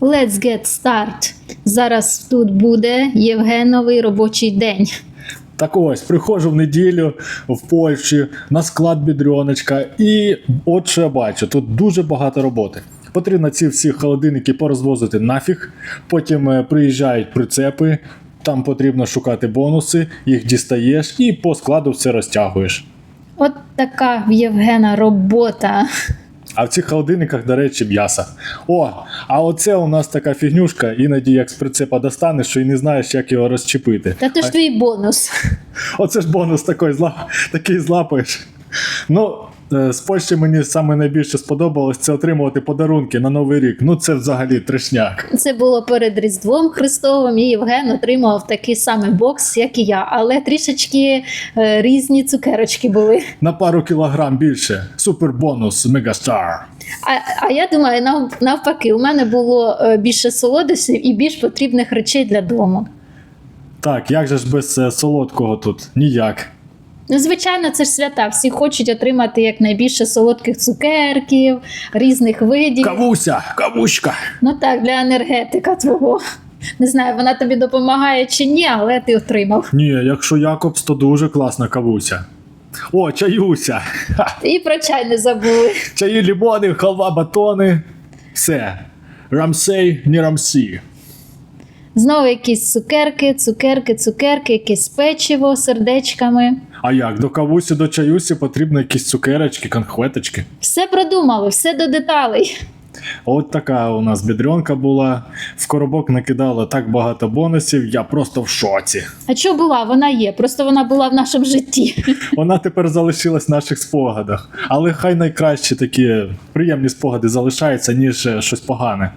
Let's get start. Зараз тут буде Євгеновий робочий день. Так ось, приходжу в неділю в Польщі на склад бідрьоночка, і от що я бачу, тут дуже багато роботи. Потрібно ці всі холодильники порозвозити нафіг, потім е, приїжджають прицепи, там потрібно шукати бонуси, їх дістаєш і по складу все розтягуєш. От така в Євгена робота. А в цих холодильниках, до речі, м'ясо. О, а оце у нас така фігнюшка, іноді як з прицепа достанеш, що і не знаєш, як його розчепити. Та то ж твій бонус. Оце ж бонус такий, зла... такий злапаєш. Ну, з Польщі мені саме найбільше сподобалось це отримувати подарунки на Новий рік. Ну, це взагалі трешняк. Це було перед Різдвом Христовим, і Євген отримав такий самий бокс, як і я, але трішечки е, різні цукерочки були. На пару кілограм більше. Супер бонус Мегастар. А, а я думаю, нав, навпаки, у мене було е, більше солодощів і більш потрібних речей для дому. Так, як же ж без е, солодкого тут? Ніяк. Ну, звичайно, це ж свята. Всі хочуть отримати якнайбільше солодких цукерків, різних видів. Кавуся, кавучка. Ну так, для енергетика твого. Не знаю, вона тобі допомагає чи ні, але ти отримав. Ні, якщо Якобс, то дуже класна кавуся. О, чаюся. І про чай не забули. Чаї лімони, халва, батони. Все. Рамсей, не рамсі. Знову якісь цукерки, цукерки, цукерки, якесь печиво з сердечками. А як? До кавусі, до чаюсі потрібно якісь цукерочки, конхветочки. Все продумали, все до деталей. От така у нас бідрьонка була. В коробок накидала так багато бонусів, я просто в шоці. А що була? Вона є, просто вона була в нашому житті. Вона тепер залишилась в наших спогадах. Але хай найкращі такі приємні спогади залишаються, ніж е, щось погане.